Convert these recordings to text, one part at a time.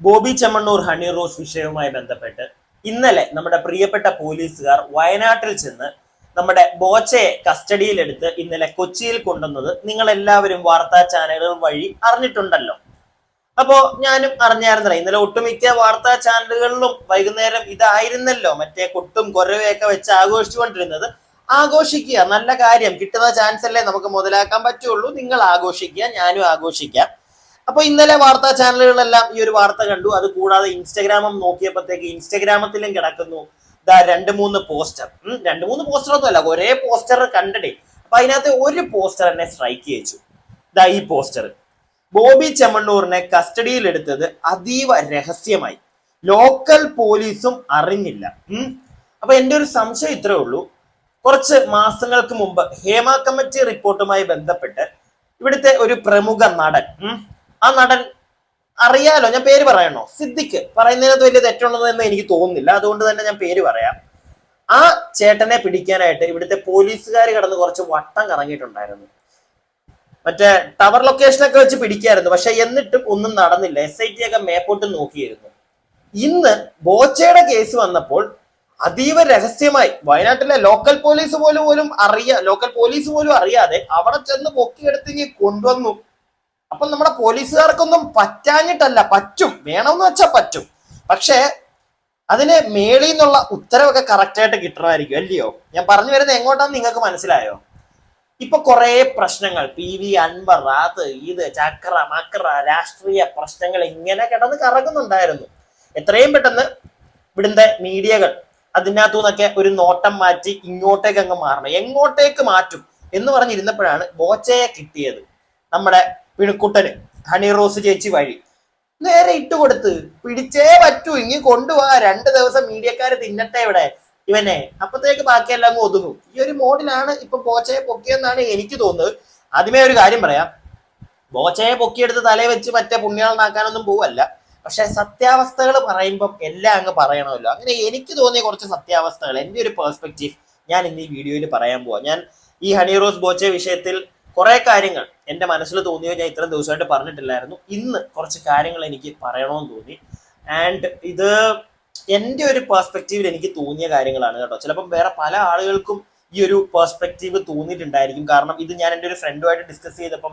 ബോബി ചെമ്മണ്ണൂർ ഹണി റോസ് വിഷയവുമായി ബന്ധപ്പെട്ട് ഇന്നലെ നമ്മുടെ പ്രിയപ്പെട്ട പോലീസുകാർ വയനാട്ടിൽ ചെന്ന് നമ്മുടെ ബോച്ചയെ കസ്റ്റഡിയിലെടുത്ത് ഇന്നലെ കൊച്ചിയിൽ കൊണ്ടുവന്നത് നിങ്ങൾ എല്ലാവരും വാർത്താ ചാനലുകൾ വഴി അറിഞ്ഞിട്ടുണ്ടല്ലോ. അപ്പോ ഞാനും അറിഞ്ഞായിരുന്നില്ല ഇന്നലെ ഒട്ടുമിക്ക വാർത്താ ചാനലുകളിലും വൈകുന്നേരം ഇതായിരുന്നല്ലോ മറ്റേ കൊട്ടും കൊരവയൊക്കെ വെച്ച് ആഘോഷിച്ചുകൊണ്ടിരുന്നത്. ആഘോഷിക്കുക നല്ല കാര്യം. കിട്ടുന്ന ചാൻസ് അല്ലേ നമുക്ക് മുതലാക്കാൻ പറ്റുള്ളൂ. നിങ്ങൾ ആഘോഷിക്കുക ഞാനും ആഘോഷിക്കാം. അപ്പൊ ഇന്നലെ വാർത്താ ചാനലുകളെല്ലാം ഈ ഒരു വാർത്ത കണ്ടു. അത് കൂടാതെ ഇൻസ്റ്റാഗ്രാമും നോക്കിയപ്പോഴത്തേക്ക് ഇൻസ്റ്റാഗ്രാമത്തിലും കിടക്കുന്നു. ദാ രണ്ട് മൂന്ന് പോസ്റ്റർ. രണ്ട് മൂന്ന് പോസ്റ്റർ ഒന്നും അല്ല ഒരേ പോസ്റ്റർ കണ്ടടേ അപ്പൊ അതിനകത്ത് ഒരു പോസ്റ്റർ എന്നെ സ്ട്രൈക്ക് ചെയ്യിച്ചു. ദാ ഈ പോസ്റ്റർ. ബോബി ചെമ്മണ്ണൂറിനെ കസ്റ്റഡിയിലെടുത്തത് അതീവ രഹസ്യമായി. ലോക്കൽ പോലീസും അറിഞ്ഞില്ല. അപ്പൊ എന്റെ ഒരു സംശയം ഇത്രേ ഉള്ളൂ. കുറച്ച് മാസങ്ങൾക്ക് മുമ്പ് ഹേമ കമ്മിറ്റി റിപ്പോർട്ടുമായി ബന്ധപ്പെട്ട് ഇവിടുത്തെ ഒരു പ്രമുഖ നടൻ ആ നടൻ അറിയാലോ ഞാൻ പേര് പറയണോ? സിദ്ദിഖ്. പറയുന്നതിനകത്ത് വലിയ തെറ്റുള്ളതെന്ന് എനിക്ക് തോന്നുന്നില്ല. അതുകൊണ്ട് തന്നെ ഞാൻ പേര് പറയാം. ആ ചേട്ടനെ പിടിക്കാനായിട്ട് ഇവിടുത്തെ പോലീസുകാർ കടന്ന് കുറച്ച് വട്ടം കറങ്ങിയിട്ടുണ്ടായിരുന്നു. മറ്റേ ടവർ ലൊക്കേഷനൊക്കെ വെച്ച് പിടിക്കായിരുന്നു. പക്ഷെ എന്നിട്ടും ഒന്നും നടന്നില്ല. എസ് ഐ ടി ഒക്കെ മേപ്പോട്ട് നോക്കിയിരുന്നു. ഇന്ന് ബോച്ചയുടെ കേസ് വന്നപ്പോൾ അതീവ രഹസ്യമായി. വയനാട്ടിലെ ലോക്കൽ പോലീസ് പോലും പോലും അറിയാ ലോക്കൽ പോലീസ് പോലും അറിയാതെ അവിടെ ചെന്ന് പൊക്കിയെടുത്ത് ഇങ്ങ് കൊണ്ടുവന്നു. അപ്പൊ നമ്മുടെ പോലീസുകാർക്കൊന്നും പറ്റാഞ്ഞിട്ടല്ല പറ്റും. വേണമെന്ന് വെച്ചാൽ പറ്റും. പക്ഷേ അതിന് മേളിൽ നിന്നുള്ള ഉത്തരവൊക്കെ കറക്റ്റായിട്ട് കിട്ടണമായിരിക്കും അല്ലയോ? ഞാൻ പറഞ്ഞു വരുന്നത് എങ്ങോട്ടാന്ന് നിങ്ങൾക്ക് മനസ്സിലായോ? ഇപ്പൊ കുറെ പ്രശ്നങ്ങൾ പി വി അൻവർ അത് ഇത് ചക്ര മക്ര രാഷ്ട്രീയ പ്രശ്നങ്ങൾ ഇങ്ങനെ കിടന്ന് കറങ്ങുന്നുണ്ടായിരുന്നു. എത്രയും പെട്ടെന്ന് ഇവിടുത്തെ മീഡിയകൾ അതിനകത്തു നിന്നൊക്കെ ഒരു നോട്ടം മാറ്റി ഇങ്ങോട്ടേക്ക് അങ്ങ് മാറണം. എങ്ങോട്ടേക്ക് മാറ്റും എന്ന് പറഞ്ഞിരുന്നപ്പോഴാണ് ബോച്ചയെ കിട്ടിയത് നമ്മുടെ പിണുക്കുട്ടന്. ഹണി റോസ് ചേച്ചി വഴി. നേരെ ഇട്ട് കൊടുത്ത് പിടിച്ചേ പറ്റൂ. ഇങ്ങ് കൊണ്ടുപോവാ രണ്ട് ദിവസം മീഡിയക്കാര് തിന്നട്ടെ ഇവിടെ. ഇവനെ. അപ്പത്തേക്ക് ബാക്കിയെല്ലാം ഒതുങ്ങും. ഈ ഒരു മോഡിലാണ് ഇപ്പൊ ബോച്ചയെ പൊക്കിയെന്നാണ് എനിക്ക് തോന്നുന്നത്. ആദ്യമേ ഒരു കാര്യം പറയാം. ബോച്ചയെ പൊക്കിയെടുത്ത് തലയെ വെച്ച് മറ്റേ പുണ്യാളനാക്കാനൊന്നും പോവല്ല. പക്ഷെ സത്യാവസ്ഥകൾ പറയുമ്പം എല്ലാം അങ്ങ് പറയണമല്ലോ. അങ്ങനെ എനിക്ക് തോന്നിയ കുറച്ച് സത്യാവസ്ഥകൾ എന്റെ ഒരു പേഴ്സ്പെക്റ്റീവ് ഞാൻ ഇന്ന് ഈ വീഡിയോയിൽ പറയാൻ പോവാം. ഞാൻ ഈ ഹണി റോസ് ബോച്ചെ വിഷയത്തിൽ കുറെ കാര്യങ്ങൾ എന്റെ മനസ്സിൽ തോന്നിയോ ഞാൻ ഇത്രയും ദിവസമായിട്ട് പറഞ്ഞിട്ടില്ലായിരുന്നു. ഇന്ന് കുറച്ച് കാര്യങ്ങൾ എനിക്ക് പറയണമെന്ന് തോന്നി. ആൻഡ് ഇത് എന്റെ ഒരു പെർസ്പെക്റ്റീവിൽ എനിക്ക് തോന്നിയ കാര്യങ്ങളാണ് കേട്ടോ. ചിലപ്പം വേറെ പല ആളുകൾക്കും ഈ ഒരു പെർസ്പെക്റ്റീവ് തോന്നിയിട്ടുണ്ടായിരിക്കും. കാരണം ഇത് ഞാൻ എന്റെ ഒരു ഫ്രണ്ടുമായിട്ട് ഡിസ്കസ് ചെയ്തപ്പം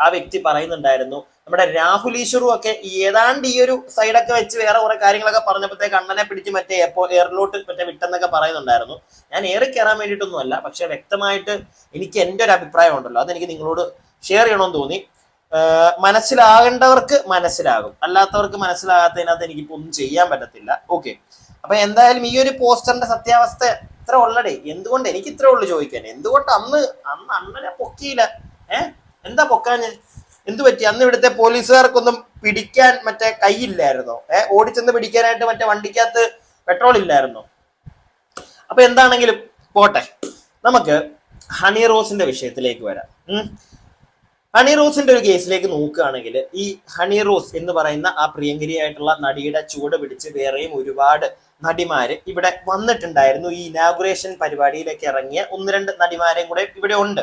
ആ- വ്യക്തി പറയുന്നുണ്ടായിരുന്നു നമ്മുടെ രാഹുൽ ഈശ്വറും ഒക്കെ ഏതാണ്ട് ഈ ഒരു സൈഡൊക്കെ വെച്ച് വേറെ കുറെ കാര്യങ്ങളൊക്കെ പറഞ്ഞപ്പോഴത്തേക്ക് അണ്ണനെ പിടിച്ച് മറ്റേ എപ്പോ എയറിലോട്ട് മറ്റേ വിട്ടെന്നൊക്കെ പറയുന്നുണ്ടായിരുന്നു. ഞാൻ ഏറി കയറാൻ വേണ്ടിയിട്ടൊന്നും അല്ല പക്ഷെ വ്യക്തമായിട്ട് എനിക്ക് എന്റെ ഒരു അഭിപ്രായം ഉണ്ടല്ലോ. അതെനിക്ക് നിങ്ങളോട് ഷെയർ ചെയ്യണമെന്ന് തോന്നി. മനസ്സിലാകേണ്ടവർക്ക് മനസ്സിലാകും. അല്ലാത്തവർക്ക് മനസ്സിലാകാത്തതിനകത്ത് എനിക്കിപ്പോ ഒന്നും ചെയ്യാൻ പറ്റത്തില്ല. ഓക്കെ അപ്പൊ എന്തായാലും ഈ ഒരു പോസ്റ്ററിന്റെ സത്യാവസ്ഥ ഇത്ര ഉള്ളടേ? എന്തുകൊണ്ട് എനിക്ക് ഇത്ര ഉള്ളു ചോദിക്കാൻ? എന്തുകൊണ്ട് അന്ന് അന്ന് അണ്ണനെ പൊക്കിയില്ല? ഏ? എന്താ പൊക്കാഞ്ഞ് എന്തു പറ്റി? അന്ന് ഇവിടുത്തെ പോലീസുകാർക്കൊന്നും പിടിക്കാൻ മറ്റേ കൈയില്ലായിരുന്നോ? ഏ? ഓടിച്ചെന്ന് പിടിക്കാനായിട്ട് മറ്റേ വണ്ടിക്കകത്ത് പെട്രോൾ ഇല്ലായിരുന്നോ? അപ്പൊ എന്താണെങ്കിലും പോട്ടെ. നമുക്ക് ഹണി റോസിന്റെ വിഷയത്തിലേക്ക് വരാം. ഹണി റോസിന്റെ ഒരു കേസിലേക്ക് നോക്കുകയാണെങ്കിൽ ഈ ഹണി റോസ് എന്ന് പറയുന്ന ആ പ്രിയങ്കരിയായിട്ടുള്ള നടിയുടെ ചുവട് പിടിച്ച് വേറെയും ഒരുപാട് നടിമാര് ഇവിടെ വന്നിട്ടുണ്ടായിരുന്നു. ഈ ഇനാഗുറേഷൻ പരിപാടിയിലേക്ക് ഇറങ്ങിയ ഒന്ന് രണ്ട് നടിമാരെയും കൂടെ ഇവിടെ ഉണ്ട്.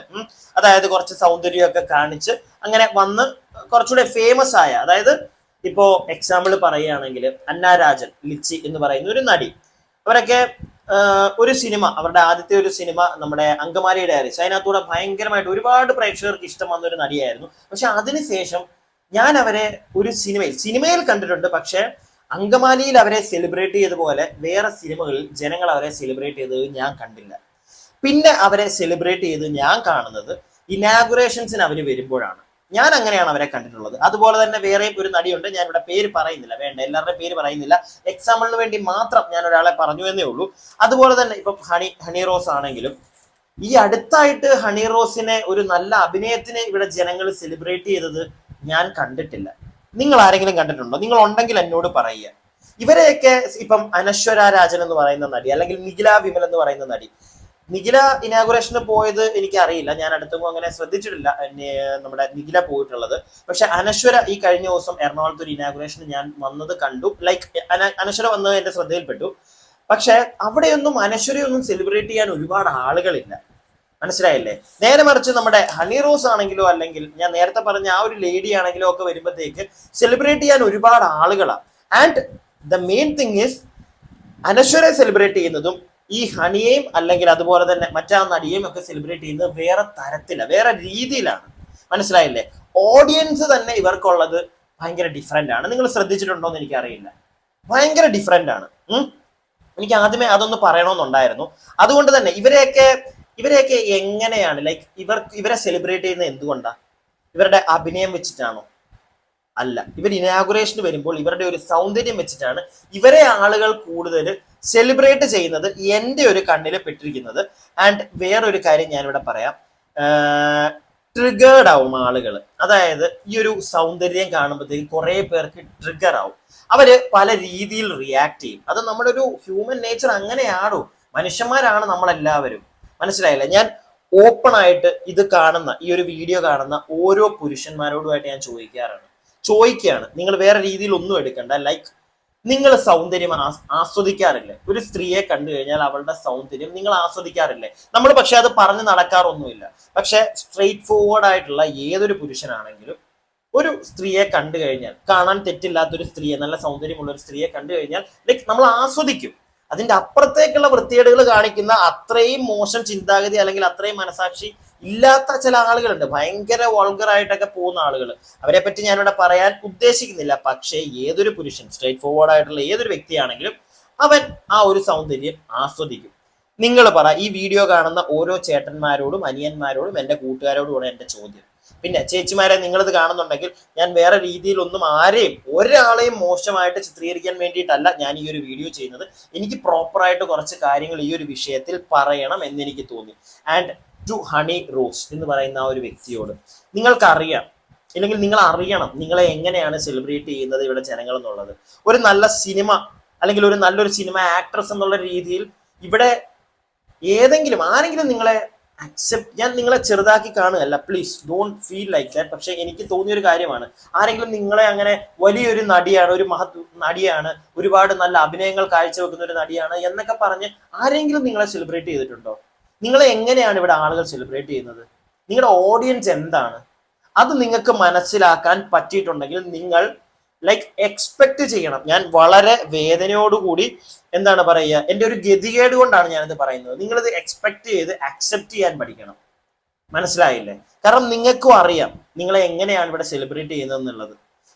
അതായത് കുറച്ച് സൗന്ദര്യമൊക്കെ കാണിച്ച് അങ്ങനെ വന്ന് കുറച്ചുകൂടെ ഫേമസ് ആയ അതായത് ഇപ്പോ എക്സാമ്പിൾ പറയുകയാണെങ്കിൽ അന്ന രാജൻ ലിച്ചി എന്ന് പറയുന്ന ഒരു നടി. അവരൊക്കെ ഒരു സിനിമ അവരുടെ ആദ്യത്തെ ഒരു സിനിമ നമ്മുടെ അങ്കമാലി ഡയറീസ്. അതിനകത്തൂടെ ഭയങ്കരമായിട്ട് ഒരുപാട് പ്രേക്ഷകർക്ക് ഇഷ്ടം വന്ന ഒരു നടിയായിരുന്നു. പക്ഷെ അതിനുശേഷം ഞാൻ അവരെ ഒരു സിനിമയിൽ സിനിമയിൽ കണ്ടിട്ടുണ്ട്. പക്ഷെ അങ്കമാലിയിൽ അവരെ സെലിബ്രേറ്റ് ചെയ്ത പോലെ വേറെ സിനിമകളിൽ ജനങ്ങൾ അവരെ സെലിബ്രേറ്റ് ചെയ്തത് ഞാൻ കണ്ടില്ല. പിന്നെ അവരെ സെലിബ്രേറ്റ് ചെയ്ത് ഞാൻ കാണുന്നത് ഇനാഗുറേഷൻസിന് അവർ വരുമ്പോഴാണ്. ഞാൻ അങ്ങനെയാണ് അവരെ കണ്ടിട്ടുള്ളത്. അതുപോലെ തന്നെ വേറെയും ഒരു നടിയുണ്ട് ഞാൻ ഇവിടെ പേര് പറയുന്നില്ല വേണ്ട എല്ലാവരുടെയും പേര് പറയുന്നില്ല. എക്സാമ്പിളിന് വേണ്ടി മാത്രം ഞാൻ ഒരാളെ പറഞ്ഞു എന്നേ ഉള്ളൂ. അതുപോലെ തന്നെ ഇപ്പം ഹണി ഹണി റോസ് ആണെങ്കിലും ഈ അടുത്തായിട്ട് ഹണി റോസിനെ ഒരു നല്ല അഭിനയത്തിന് ഇവിടെ ജനങ്ങൾ സെലിബ്രേറ്റ് ചെയ്തത് ഞാൻ കണ്ടിട്ടില്ല. നിങ്ങൾ ആരെങ്കിലും കണ്ടിട്ടുണ്ടോ? നിങ്ങൾ ഉണ്ടെങ്കിൽ എന്നോട് പറയുക. ഇവരെയൊക്കെ ഇപ്പം അനശ്വര രാജൻ എന്ന് പറയുന്ന നടി അല്ലെങ്കിൽ നിഖില വിമൽ എന്ന് പറയുന്ന നടി. നിഖില ഇനാഗുറേഷന് പോയത് എനിക്ക് അറിയില്ല ഞാൻ അടുത്തൊന്നും അങ്ങനെ ശ്രദ്ധിച്ചിട്ടില്ല നമ്മുടെ നിഖില പോയിട്ടുള്ളത്. പക്ഷെ അനശ്വര ഈ കഴിഞ്ഞ ദിവസം എറണാകുളത്ത് ഒരു ഇനാഗുറേഷന് ഞാൻ വന്നത് കണ്ടു. ലൈക്ക് അനശ്വര വന്നത് എന്റെ ശ്രദ്ധയിൽപ്പെട്ടു. പക്ഷെ അവിടെയൊന്നും അനശ്വരയൊന്നും സെലിബ്രേറ്റ് ചെയ്യാൻ ഒരുപാട് ആളുകളില്ല. മനസ്സിലായില്ലേ? നേരെ മറിച്ച് നമ്മുടെ ഹണി റോസ് ആണെങ്കിലോ അല്ലെങ്കിൽ ഞാൻ നേരത്തെ പറഞ്ഞ ആ ഒരു ലേഡി ആണെങ്കിലോ ഒക്കെ വരുമ്പോഴത്തേക്ക് സെലിബ്രേറ്റ് ചെയ്യാൻ ഒരുപാട് ആളുകളാണ് and the main thing is അനശ്വരെ celebrate ചെയ്യുന്നതും ഈ ഹണിയെയും അല്ലെങ്കിൽ അതുപോലെ തന്നെ മറ്റാ നടിയെയും ഒക്കെ സെലിബ്രേറ്റ് ചെയ്യുന്നത് വേറെ തരത്തിലാണ് വേറെ രീതിയിലാണ്. മനസ്സിലായില്ലേ? ഓഡിയൻസ് തന്നെ ഇവർക്കുള്ളത് ഭയങ്കര ഡിഫറെന്റ് ആണ്. നിങ്ങൾ ശ്രദ്ധിച്ചിട്ടുണ്ടോ എന്ന് എനിക്കറിയില്ല. ഭയങ്കര ഡിഫറെന്റ് ആണ്. എനിക്ക് ആദ്യമേ അതൊന്ന് പറയണമെന്നുണ്ടായിരുന്നു അതുകൊണ്ട് തന്നെ ഇവരെയൊക്കെ ഇവരെയൊക്കെ എങ്ങനെയാണ് ലൈക്ക് ഇവർ ഇവരെ സെലിബ്രേറ്റ് ചെയ്യുന്നത് എന്തുകൊണ്ടാ? ഇവരുടെ അഭിനയം വെച്ചിട്ടാണോ? അല്ല ഇവർ ഇനാഗുറേഷന് വരുമ്പോൾ ഇവരുടെ ഒരു സൗന്ദര്യം വെച്ചിട്ടാണ് ഇവരെ ആളുകൾ കൂടുതൽ സെലിബ്രേറ്റ് ചെയ്യുന്നത് എന്റെ ഒരു കണ്ണിൽ പെട്ടിരിക്കുന്നത്. ആൻഡ് വേറൊരു കാര്യം ഞാനിവിടെ പറയാം. ട്രിഗേർഡ് ആവും ആളുകൾ അതായത് ഈ ഒരു സൗന്ദര്യം കാണുമ്പോഴത്തേക്ക് കുറെ പേർക്ക് ട്രിഗർ ആവും. അവർ പല രീതിയിൽ റിയാക്ട് ചെയ്യും. അത് നമ്മുടെ ഒരു ഹ്യൂമൻ നേച്ചർ അങ്ങനെയാണോ? മനുഷ്യന്മാരാണ് നമ്മളെല്ലാവരും. മനസ്സിലായില്ല. ഞാൻ ഓപ്പൺ ആയിട്ട് ഇത് കാണുന്ന ഈ ഒരു വീഡിയോ കാണുന്ന ഓരോ പുരുഷന്മാരോടുമായിട്ട് ഞാൻ ചോദിക്കാറാണ്. ചോദിക്കുകയാണ്. നിങ്ങൾ വേറെ രീതിയിൽ ഒന്നും എടുക്കണ്ട. ലൈക്ക് നിങ്ങൾ സൗന്ദര്യം ആസ്- ആസ്വദിക്കാറില്ലേ? ഒരു സ്ത്രീയെ കണ്ടു കഴിഞ്ഞാൽ അവളുടെ സൗന്ദര്യം നിങ്ങൾ ആസ്വദിക്കാറില്ലേ? നമ്മൾ പക്ഷെ അത് പറഞ്ഞു നടക്കാറൊന്നുമില്ല. പക്ഷെ സ്ട്രെയിറ്റ് ഫോർവേഡ് ആയിട്ടുള്ള ഏതൊരു പുരുഷനാണെങ്കിലും ഒരു സ്ത്രീയെ കണ്ടു കഴിഞ്ഞാൽ കാണാൻ തെറ്റില്ലാത്ത ഒരു സ്ത്രീയെ നല്ല സൗന്ദര്യമുള്ള ഒരു സ്ത്രീയെ കണ്ടു കഴിഞ്ഞാൽ ലൈക്ക് നമ്മൾ ആസ്വദിക്കും. അതിന്റെ അപ്പുറത്തേക്കുള്ള വൃത്തികേടുകൾ കാണിക്കുന്ന അത്രയും മോശം ചിന്താഗതി അല്ലെങ്കിൽ അത്രയും മനസാക്ഷി ഇല്ലാത്ത ചില ആളുകളുണ്ട്. ഭയങ്കര വൾഗറായിട്ടൊക്കെ പോകുന്ന ആളുകൾ അവരെ പറ്റി ഞാനിവിടെ പറയാൻ ഉദ്ദേശിക്കുന്നില്ല. പക്ഷേ ഏതൊരു പുരുഷൻ സ്ട്രേറ്റ് ഫോർവേഡ് ആയിട്ടുള്ള ഏതൊരു വ്യക്തിയാണെങ്കിലും അവൻ ആ ഒരു സൗന്ദര്യം ആസ്വദിക്കും. നിങ്ങൾ പറ ഈ വീഡിയോ കാണുന്ന ഓരോ ചേട്ടന്മാരോടും അനിയന്മാരോടും എന്റെ കൂട്ടുകാരോടുമാണ് എന്റെ ചോദ്യം. പിന്നെ ചേച്ചിമാരെ നിങ്ങളിത് കാണുന്നുണ്ടെങ്കിൽ ഞാൻ വേറെ രീതിയിലൊന്നും ആരെയും ഒരാളെയും മോശമായിട്ട് ചിത്രീകരിക്കാൻ വേണ്ടിയിട്ടല്ല ഞാൻ ഈ ഒരു വീഡിയോ ചെയ്യുന്നത്. എനിക്ക് പ്രോപ്പറായിട്ട് കുറച്ച് കാര്യങ്ങൾ ഈ ഒരു വിഷയത്തിൽ പറയണം എന്ന് എനിക്ക് തോന്നി. ആൻഡ് ടു ഹണി റോസ് എന്ന് പറയുന്ന ആ ഒരു വ്യക്തിയോട് നിങ്ങൾക്കറിയാം ഇല്ലെങ്കിൽ നിങ്ങൾ അറിയണം നിങ്ങളെ എങ്ങനെയാണ് സെലിബ്രേറ്റ് ചെയ്യുന്നത് ഇവിടെ ജനങ്ങൾ എന്നുള്ളത്. ഒരു നല്ല സിനിമ അല്ലെങ്കിൽ ഒരു നല്ലൊരു സിനിമ ആക്ട്രസ് എന്നുള്ള രീതിയിൽ ഇവിടെ ഏതെങ്കിലും ആരെങ്കിലും നിങ്ങളെ അക്സെപ്റ്റ് ഞാൻ നിങ്ങളെ ചെറുതാക്കി കാണുകയല്ല. Please don't feel like that പക്ഷേ എനിക്ക് തോന്നിയ ഒരു കാര്യമാണ്. ആരെങ്കിലും നിങ്ങളെ അങ്ങനെ വലിയൊരു നടിയാണ് ഒരു മഹത് നടിയാണ് ഒരുപാട് നല്ല അഭിനയങ്ങൾ കാഴ്ചവെക്കുന്ന ഒരു നടിയാണ് എന്നൊക്കെ പറഞ്ഞ് ആരെങ്കിലും നിങ്ങളെ സെലിബ്രേറ്റ് ചെയ്തിട്ടുണ്ടോ? നിങ്ങളെ എങ്ങനെയാണ് ഇവിടെ ആളുകൾ സെലിബ്രേറ്റ് ചെയ്യുന്നത്? നിങ്ങളുടെ ഓഡിയൻസ് എന്താണ്? അത് നിങ്ങൾക്ക് മനസ്സിലാക്കാൻ പറ്റിയിട്ടുണ്ടെങ്കിൽ നിങ്ങൾ ലൈക്ക് എക്സ്പെക്ട് ചെയ്യണം. ഞാൻ വളരെ വേദനയോടുകൂടി എന്താണ് പറയുക എന്റെ ഒരു ഗതികേട് കൊണ്ടാണ് ഞാനിത് പറയുന്നത്. നിങ്ങളിത് എക്സ്പെക്ട് ചെയ്ത് അക്സെപ്റ്റ് ചെയ്യാൻ പഠിക്കണം. മനസ്സിലായില്ലേ? കാരണം നിങ്ങൾക്കും അറിയാം നിങ്ങളെ എങ്ങനെയാണ് ഇവിടെ സെലിബ്രേറ്റ് ചെയ്യുന്നത് എന്നുള്ളത്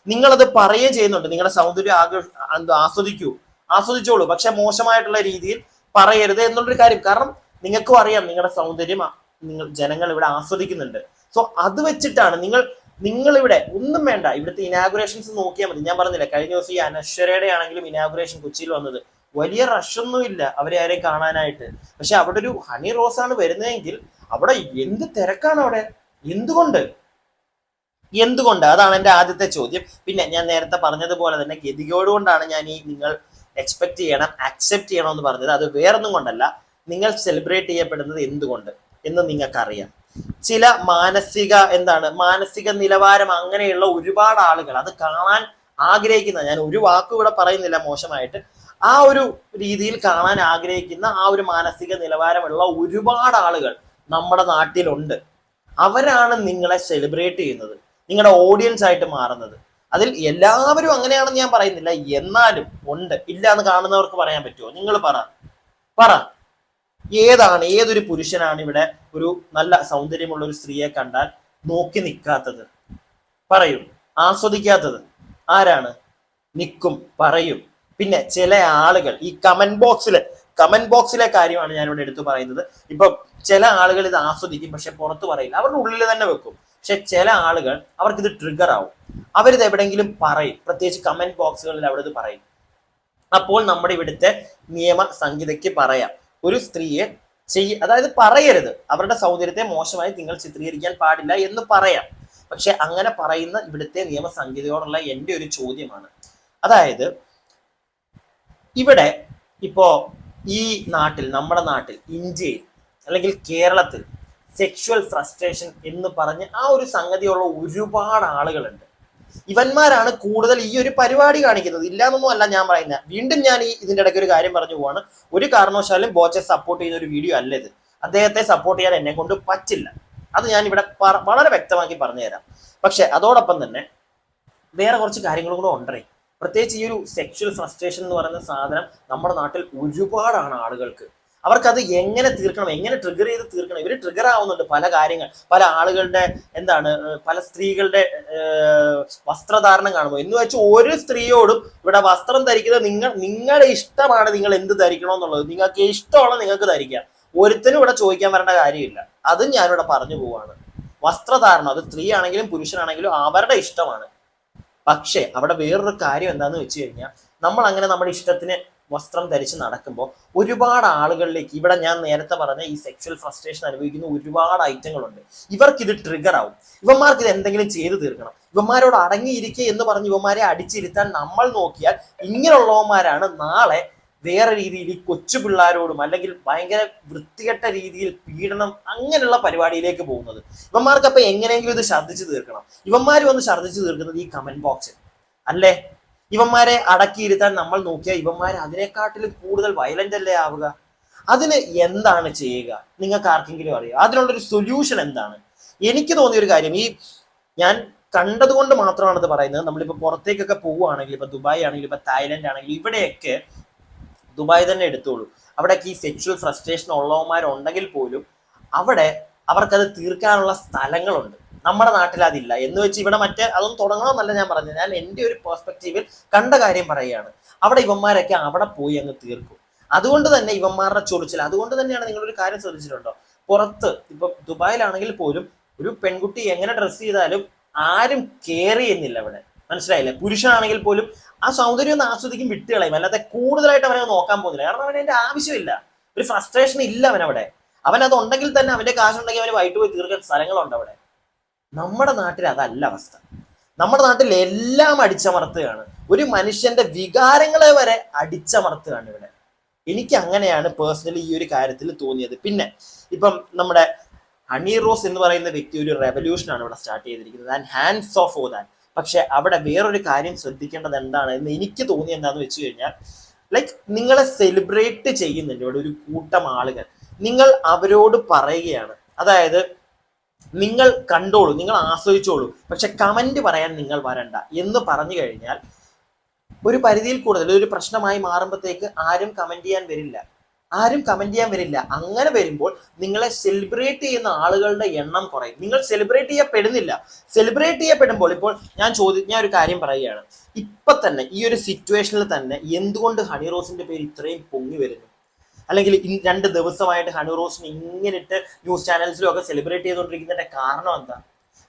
നിങ്ങളത് പറയുകയും ചെയ്യുന്നുണ്ട്. നിങ്ങളുടെ സൗന്ദര്യം ആഘോഷ ആസ്വദിക്കൂ. ആസ്വദിച്ചോളൂ. പക്ഷെ മോശമായിട്ടുള്ള രീതിയിൽ പറയരുത് എന്നുള്ളൊരു കാര്യം. കാരണം നിങ്ങൾക്കും അറിയാം നിങ്ങളുടെ സൗന്ദര്യം നിങ്ങൾ ജനങ്ങൾ ഇവിടെ ആസ്വദിക്കുന്നുണ്ട്. സോ അത് വെച്ചിട്ടാണ് നിങ്ങൾ നിങ്ങൾ ഇവിടെ ഒന്നും വേണ്ട. ഇവിടുത്തെ ഇനാഗുറേഷൻസ് നോക്കിയാൽ മതി. ഞാൻ പറഞ്ഞില്ല കഴിഞ്ഞ ദിവസം ഈ അനശ്വരയുടെ ആണെങ്കിലും ഇനാഗുറേഷൻ കൊച്ചിയിൽ വന്നത്. വലിയ റഷൊന്നും ഇല്ല അവരെ ആരെയും കാണാനായിട്ട്. പക്ഷെ അവിടെ ഒരു ഹണി റോസ് ആണ് വരുന്നതെങ്കിൽ അവിടെ എന്ത് തിരക്കാണ് അവിടെ? എന്തുകൊണ്ട്? എന്തുകൊണ്ട്? അതാണ് എന്റെ ആദ്യത്തെ ചോദ്യം. പിന്നെ ഞാൻ നേരത്തെ പറഞ്ഞതുപോലെ തന്നെ ഗതികയോട് കൊണ്ടാണ് ഞാൻ ഈ നിങ്ങൾ എക്സ്പെക്ട് ചെയ്യണം അക്സെപ്റ്റ് ചെയ്യണം എന്ന് പറഞ്ഞത്. അത് വേറൊന്നും കൊണ്ടല്ല. നിങ്ങൾ സെലിബ്രേറ്റ് ചെയ്യപ്പെടുന്നത് എന്തുകൊണ്ട് എന്ന് നിങ്ങൾക്കറിയാം. ചില മാനസിക എന്താണ് മാനസിക നിലവാരം അങ്ങനെയുള്ള ഒരുപാട് ആളുകൾ അത് കാണാൻ ആഗ്രഹിക്കുന്ന ഞാൻ ഒരു വാക്ക് ഇവിടെ പറയുന്നില്ല മോശമായിട്ട് ആ ഒരു രീതിയിൽ കാണാൻ ആഗ്രഹിക്കുന്ന ആ ഒരു മാനസിക നിലവാരമുള്ള ഒരുപാട് ആളുകൾ നമ്മുടെ നാട്ടിലുണ്ട്. അവരാണ് നിങ്ങളെ സെലിബ്രേറ്റ് ചെയ്യുന്നത് നിങ്ങളുടെ ഓഡിയൻസ് ആയിട്ട് മാറുന്നത്. അതിൽ എല്ലാവരും അങ്ങനെയാണെന്ന് ഞാൻ പറയുന്നില്ല എന്നാലും ഉണ്ട്. ഇല്ല എന്ന് കാണുന്നവർക്ക് പറയാൻ പറ്റുമോ? നിങ്ങൾ പറ. പറ. ഏതാണ് ഏതൊരു പുരുഷനാണ് ഇവിടെ ഒരു നല്ല സൗന്ദര്യമുള്ള ഒരു സ്ത്രീയെ കണ്ടാൽ നോക്കി നിൽക്കാത്തത്? പറയും. ആസ്വദിക്കാത്തത്. ആരാണ്? നിൽക്കും പറയും. പിന്നെ ചില ആളുകൾ ഈ കമന്റ് ബോക്സിലെ കമന്റ് ബോക്സിലെ കാര്യമാണ് ഞാനിവിടെ എടുത്തു പറയുന്നത്. ഇപ്പൊ ചില ആളുകൾ ഇത് ആസ്വദിക്കും പക്ഷെ പുറത്ത് പറയില്ല. അവരുടെ ഉള്ളിൽ തന്നെ വെക്കും. പക്ഷെ ചില ആളുകൾ അവർക്ക് ഇത് ട്രിഗർ ആവും. അവരിത് എവിടെയെങ്കിലും പറയും. പ്രത്യേകിച്ച് കമന്റ് ബോക്സുകളിൽ അവിടെ ഇത് പറയും. അപ്പോൾ നമ്മുടെ ഇവിടുത്തെ നിയമ സംഹിതയ്ക്ക് പറയാം. ഒരു സ്ത്രീയെ ചെയ്യ അതായത് പറയരുത്. അവരുടെ സൗന്ദര്യത്തെ മോശമായി നിങ്ങൾ ചിത്രീകരിക്കാൻ പാടില്ല എന്ന് പറയാം. പക്ഷെ അങ്ങനെ പറയുന്ന ഇവിടുത്തെ നിയമ സംഹിതയോടുള്ള എന്റെ ഒരു ചോദ്യമാണ്. അതായത് ഇവിടെ ഇപ്പോ ഈ നാട്ടിൽ നമ്മുടെ നാട്ടിൽ ഇന്ത്യയിൽ അല്ലെങ്കിൽ കേരളത്തിൽ സെക്ഷുവൽ ഫ്രസ്ട്രേഷൻ എന്ന് പറഞ്ഞ് ആ ഒരു സംഗതിയുള്ള ഒരുപാട് ആളുകളുണ്ട്. ഇവന്മാരാണ് കൂടുതൽ ഈ ഒരു പരിപാടി കാണിക്കുന്നത്. ഇല്ലാന്നൊന്നും അല്ല ഞാൻ പറയുന്നത് വീണ്ടും ഞാൻ ഈ ഇതിന്റെ ഇടയ്ക്ക് ഒരു കാര്യം പറഞ്ഞു പോവാണ്. ഒരു കാരണവശാലും ബോച്ചെ സപ്പോർട്ട് ചെയ്യുന്ന ഒരു വീഡിയോ അല്ല ഇത്. അദ്ദേഹത്തെ സപ്പോർട്ട് ചെയ്യാൻ എന്നെ കൊണ്ട് പറ്റില്ല. അത് ഞാൻ ഇവിടെ വളരെ വ്യക്തമാക്കി പറഞ്ഞുതരാം. പക്ഷെ അതോടൊപ്പം തന്നെ വേറെ കുറച്ച് കാര്യങ്ങളും കൂടെ ഉണ്ടേ. പ്രത്യേകിച്ച് ഈ ഒരു സെക്ഷൽ ഫ്രസ്ട്രേഷൻ എന്ന് പറയുന്ന സാധനം നമ്മുടെ നാട്ടിൽ ഒരുപാടാണ് ആളുകൾക്ക്. അവർക്കത് എങ്ങനെ തീർക്കണം എങ്ങനെ ട്രിഗർ ചെയ്ത് തീർക്കണം? ഇവർ ട്രിഗർ ആവുന്നുണ്ട് പല കാര്യങ്ങൾ. പല ആളുകളുടെ എന്താണ് പല സ്ത്രീകളുടെ വസ്ത്രധാരണം കാണുമ്പോൾ. എന്ന് വെച്ചാൽ ഒരു സ്ത്രീയോടും ഇവിടെ വസ്ത്രം ധരിക്കുന്നത് നിങ്ങൾ നിങ്ങളുടെ ഇഷ്ടമാണ് നിങ്ങൾ എന്ത് ധരിക്കണം എന്നുള്ളത്. നിങ്ങൾക്ക് ഇഷ്ടമുള്ള നിങ്ങൾക്ക് ധരിക്കാം. ഒരുത്തനും ഇവിടെ ചോദിക്കാൻ വരേണ്ട കാര്യമില്ല. അതും ഞാനിവിടെ പറഞ്ഞു പോവാണ്. വസ്ത്രധാരണം അത് സ്ത്രീ ആണെങ്കിലും പുരുഷനാണെങ്കിലും അവരുടെ ഇഷ്ടമാണ്. പക്ഷേ അവിടെ വേറൊരു കാര്യം എന്താണെന്ന് വെച്ച് കഴിഞ്ഞാൽ നമ്മൾ അങ്ങനെ നമ്മുടെ ഇഷ്ടത്തിന് വസ്ത്രം ധരിച്ച് നടക്കുമ്പോൾ ഒരുപാട് ആളുകളിലേക്ക് ഇവിടെ ഞാൻ നേരത്തെ പറഞ്ഞ ഈ സെക്ഷൽ ഫ്രസ്ട്രേഷൻ അനുഭവിക്കുന്ന ഒരുപാട് ഐറ്റങ്ങളുണ്ട്. ഇവർക്ക് ഇത് ട്രിഗർ ആവും. ഇവന്മാർക്ക് ഇത് എന്തെങ്കിലും ചെയ്തു തീർക്കണം. ഇവന്മാരോട് അടങ്ങിയിരിക്കുക എന്ന് പറഞ്ഞ് ഇവന്മാരെ അടിച്ചിരുത്താൻ നമ്മൾ നോക്കിയാൽ ഇങ്ങനെയുള്ളവന്മാരാണ് നാളെ വേറെ രീതിയിൽ ഈ കൊച്ചു പിള്ളേരോടും അല്ലെങ്കിൽ ഭയങ്കര വൃത്തികെട്ട രീതിയിൽ പീഡനം അങ്ങനെയുള്ള പരിപാടിയിലേക്ക് പോകുന്നത്. ഇവന്മാർക്ക് അപ്പൊ എങ്ങനെയെങ്കിലും ഇത് ഛർദ്ദിച്ചു തീർക്കണം. ഇവന്മാർ വന്ന് ഛർദ്ദിച്ചു തീർക്കുന്നത് ഈ കമന്റ് ബോക്സിൽ അല്ലേ? ഇവന്മാരെ അടക്കിയിരുത്താൻ നമ്മൾ നോക്കിയാൽ ഇവന്മാർ അതിനെക്കാട്ടിലും കൂടുതൽ വയലന്റ് അല്ലേ ആവുക? അതിന് എന്താണ് ചെയ്യുക? നിങ്ങൾക്ക് ആർക്കെങ്കിലും അറിയാം? അതിനുള്ളൊരു സൊല്യൂഷൻ എന്താണ്? എനിക്ക് തോന്നിയ ഒരു കാര്യം ഈ ഞാൻ കണ്ടതുകൊണ്ട് മാത്രമാണ് ഇത് പറയുന്നത്. നമ്മളിപ്പോൾ പുറത്തേക്കൊക്കെ പോവുകയാണെങ്കിൽ ഇപ്പൊ ദുബായ് ആണെങ്കിലും ഇപ്പൊ തായ്ലൻഡ് ആണെങ്കിലും ഇവിടെയൊക്കെ ദുബായ് തന്നെ എടുത്തോളൂ. അവിടെയൊക്കെ ഈ സെക്ഷൽ ഫ്രസ്ട്രേഷൻ ഉള്ളവന്മാരുണ്ടെങ്കിൽ പോലും അവിടെ അവർക്കത് തീർക്കാനുള്ള സ്ഥലങ്ങളുണ്ട്. നമ്മുടെ നാട്ടിൽ അതില്ല. എന്ന് വെച്ച് ഇവിടെ മറ്റേ അതൊന്നും തുടങ്ങണമെന്നല്ല ഞാൻ പറഞ്ഞത്. ഞാൻ എന്റെ ഒരു പെർസ്പെക്റ്റീവിൽ കണ്ട കാര്യം പറയുകയാണ്. അവിടെ ഇവന്മാരൊക്കെ അവിടെ പോയി അങ്ങ് തീർക്കും. അതുകൊണ്ട് തന്നെ ഇവന്മാരുടെ ചൊറിച്ചിൽ അതുകൊണ്ട് തന്നെയാണ് നിങ്ങളൊരു കാര്യം ശ്രദ്ധിച്ചിട്ടുണ്ടോ? പുറത്ത് ഇപ്പൊ ദുബായിലാണെങ്കിൽ പോലും ഒരു പെൺകുട്ടി എങ്ങനെ ഡ്രസ്സ് ചെയ്താലും ആരും കെയർ ചെയ്യുന്നില്ല അവിടെ. മനസ്സിലായില്ലേ? പുരുഷനാണെങ്കിൽ പോലും ആ സൗന്ദര്യം ഒന്ന് ആസ്വദിക്കും വിട്ടുകളയും അല്ലാതെ കൂടുതലായിട്ട് അവനെ നോക്കാൻ പോകുന്നില്ല. കാരണം അവന് അതിന്റെ ആവശ്യമില്ല. ഒരു ഫ്രസ്ട്രേഷൻ ഇല്ല അവനവിടെ. അവൻ അത് ഉണ്ടെങ്കിൽ തന്നെ അവന്റെ കാശുണ്ടെങ്കിൽ അവന് വൈകിട്ട് പോയി തീർക്കാൻ സ്ഥലങ്ങളുണ്ട് അവിടെ. നമ്മുടെ നാട്ടിൽ അതല്ല അവസ്ഥ. നമ്മുടെ നാട്ടിൽ എല്ലാം അടിച്ചമർത്തുകയാണ്. ഒരു മനുഷ്യന്റെ വികാരങ്ങളെ വരെ അടിച്ചമർത്തുകയാണ് ഇവിടെ. എനിക്ക് അങ്ങനെയാണ് പേഴ്സണലി ഈ ഒരു കാര്യത്തിൽ തോന്നിയത്. പിന്നെ ഇപ്പം നമ്മുടെ ഹണി റോസ് എന്ന് പറയുന്ന വ്യക്തി ഒരു റെവല്യൂഷൻ ആണ് ഇവിടെ സ്റ്റാർട്ട് ചെയ്തിരിക്കുന്നത്. And hands off oh than പക്ഷെ അവിടെ വേറൊരു കാര്യം ശ്രദ്ധിക്കേണ്ടത് എന്താണ് എന്ന് എനിക്ക് തോന്നി എന്താന്ന് വെച്ച് കഴിഞ്ഞാൽ ലൈക്ക് നിങ്ങളെ സെലിബ്രേറ്റ് ചെയ്യുന്നുണ്ട് ഇവിടെ ഒരു കൂട്ടം ആളുകൾ. നിങ്ങൾ അവരോട് പറയുകയാണ്. അതായത് നിങ്ങൾ കണ്ടോളൂ നിങ്ങൾ ആസ്വദിച്ചോളൂ. പക്ഷെ കമന്റ് പറയാൻ നിങ്ങൾ വരണ്ട. എന്ന് പറഞ്ഞു കഴിഞ്ഞാൽ ഒരു പരിധിയിൽ കൂടുതൽ ഒരു പ്രശ്നമായി മാറുമ്പോഴത്തേക്ക് ആരും കമന്റ് ചെയ്യാൻ വരില്ല. ആരും കമന്റ് ചെയ്യാൻ വരില്ല. അങ്ങനെ വരുമ്പോൾ നിങ്ങളെ സെലിബ്രേറ്റ് ചെയ്യുന്ന ആളുകളുടെ എണ്ണം കുറയും. നിങ്ങൾ സെലിബ്രേറ്റ് ചെയ്യപ്പെടുന്നില്ല. സെലിബ്രേറ്റ് ചെയ്യപ്പെടുമ്പോൾ ഇപ്പോൾ ഞാൻ ചോദി ഞാൻ ഒരു കാര്യം പറയുകയാണ്. ഇപ്പൊ തന്നെ ഈ ഒരു സിറ്റുവേഷനിൽ തന്നെ എന്തുകൊണ്ട് ഹണി റോസിന്റെ പേര് ഇത്രയും പൊങ്ങി വരുന്നു? അല്ലെങ്കിൽ രണ്ട് ദിവസമായിട്ട് ഹണി റോസിന് ഇങ്ങനെ ഇട്ട് ന്യൂസ് ചാനൽസിലും ഒക്കെ സെലിബ്രേറ്റ് ചെയ്തുകൊണ്ടിരിക്കുന്നതിന്റെ കാരണം എന്താ?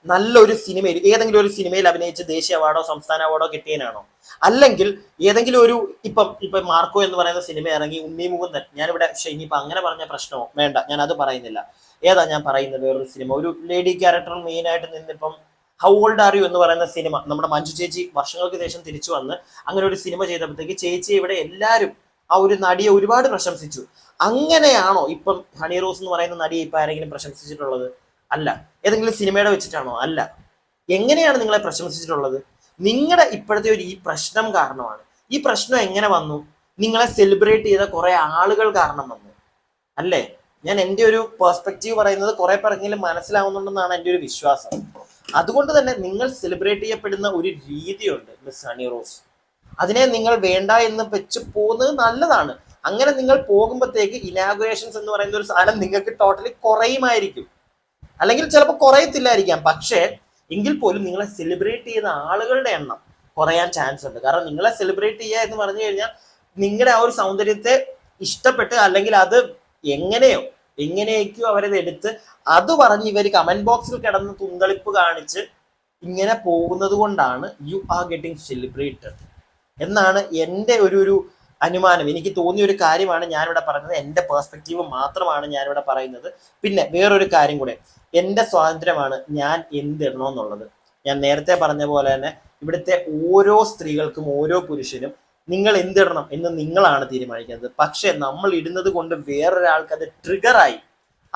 നല്ലൊരു സിനിമയിൽ ഏതെങ്കിലും ഒരു സിനിമയിൽ അഭിനയിച്ച് ദേശീയ അവാർഡോ സംസ്ഥാന അവാർഡോ കിട്ടിയതിനാണോ? അല്ലെങ്കിൽ ഏതെങ്കിലും ഒരു ഇപ്പം ഇപ്പം മാർക്കോ എന്ന് പറയുന്ന സിനിമ ഇറങ്ങി ഉണ്ണി മുകുന്ദൻ ഞാനിവിടെ പക്ഷേ ഇനിയിപ്പോൾ അങ്ങനെ പറഞ്ഞ പ്രശ്നമോ? വേണ്ട ഞാൻ അത് പറയുന്നില്ല. ഏതാ ഞാൻ പറയുന്നത് വേറൊരു സിനിമ? ഒരു ലേഡി ക്യാരക്ടർ മെയിൻ ആയിട്ട് നിന്നിപ്പം ഹൗ ഓൾഡ് ആർ യു എന്ന് പറയുന്ന സിനിമ. നമ്മുടെ മഞ്ജു ചേച്ചി വർഷങ്ങൾക്ക് ശേഷം തിരിച്ചു വന്ന് അങ്ങനെ ഒരു സിനിമ ചെയ്തപ്പോഴത്തേക്ക് ചേച്ചി ഇവിടെ എല്ലാവരും ആ ഒരു നടിയെ ഒരുപാട് പ്രശംസിച്ചു. അങ്ങനെയാണോ ഇപ്പം ഹണി റോസ് എന്ന് പറയുന്ന നടിയെ ഇപ്പം ആരെങ്കിലും പ്രശംസിച്ചിട്ടുള്ളത്? അല്ല. ഏതെങ്കിലും സിനിമയുടെ വെച്ചിട്ടാണോ? അല്ല. എങ്ങനെയാണ് നിങ്ങളെ പ്രശംസിച്ചിട്ടുള്ളത്? നിങ്ങളുടെ ഇപ്പോഴത്തെ ഒരു ഈ പ്രശ്നം കാരണമാണ്. ഈ പ്രശ്നം എങ്ങനെ വന്നു? നിങ്ങളെ സെലിബ്രേറ്റ് ചെയ്ത കുറെ ആളുകൾ കാരണം വന്നു. അല്ലേ? ഞാൻ എന്റെ ഒരു പേഴ്സ്പെക്റ്റീവ് പറയുന്നത് കുറെ പേർക്കെങ്കിലും മനസ്സിലാവുന്നുണ്ടെന്നാണ് എന്റെ ഒരു വിശ്വാസം. അതുകൊണ്ട് തന്നെ നിങ്ങൾ സെലിബ്രേറ്റ് ചെയ്യപ്പെടുന്ന ഒരു രീതിയുണ്ട് മിസ് ഹണി റോസ്. അതിനെ നിങ്ങൾ വേണ്ട എന്ന് വെച്ച് പോകുന്നത് നല്ലതാണ്. അങ്ങനെ നിങ്ങൾ പോകുമ്പോഴത്തേക്ക് ഇനാഗുറേഷൻസ് എന്ന് പറയുന്ന ഒരു സാധനം നിങ്ങൾക്ക് ടോട്ടലി കുറയുമായിരിക്കും. അല്ലെങ്കിൽ ചിലപ്പോൾ കുറയത്തില്ലായിരിക്കാം. പക്ഷേ എങ്കിൽ പോലും നിങ്ങളെ സെലിബ്രേറ്റ് ചെയ്യുന്ന ആളുകളുടെ എണ്ണം കുറയാൻ ചാൻസ് ഉണ്ട്. കാരണം നിങ്ങളെ സെലിബ്രേറ്റ് ചെയ്യുക എന്ന് പറഞ്ഞു കഴിഞ്ഞാൽ നിങ്ങളുടെ ആ ഒരു സൗന്ദര്യത്തെ ഇഷ്ടപ്പെട്ട് അല്ലെങ്കിൽ അത് എങ്ങനെയോ എങ്ങനെയൊക്കെയോ അവരത് എടുത്ത് അത് പറഞ്ഞ് ഇവർ കമന്റ് ബോക്സിൽ കിടന്ന് തുന്തളിപ്പ് കാണിച്ച് ഇങ്ങനെ പോകുന്നത് കൊണ്ടാണ് യു ആർ ഗെറ്റിംഗ് സെലിബ്രേറ്റഡ് എന്നാണ് എന്റെ ഒരു ഒരു അനുമാനം. എനിക്ക് തോന്നിയ ഒരു കാര്യമാണ് ഞാനിവിടെ പറയുന്നത്. എന്റെ പേഴ്സ്പെക്റ്റീവ് മാത്രമാണ് ഞാനിവിടെ പറയുന്നത്. പിന്നെ വേറൊരു കാര്യം കൂടെ. എന്റെ സ്വാതന്ത്ര്യമാണ് ഞാൻ എന്തിടണമെന്നുള്ളത്. ഞാൻ നേരത്തെ പറഞ്ഞ പോലെ തന്നെ ഇവിടുത്തെ ഓരോ സ്ത്രീകൾക്കും ഓരോ പുരുഷനും നിങ്ങൾ എന്തിടണം എന്ന് നിങ്ങളാണ് തീരുമാനിക്കുന്നത്. പക്ഷെ നമ്മൾ ഇടുന്നത് കൊണ്ട് വേറൊരാൾക്ക് അത് ട്രിഗറായി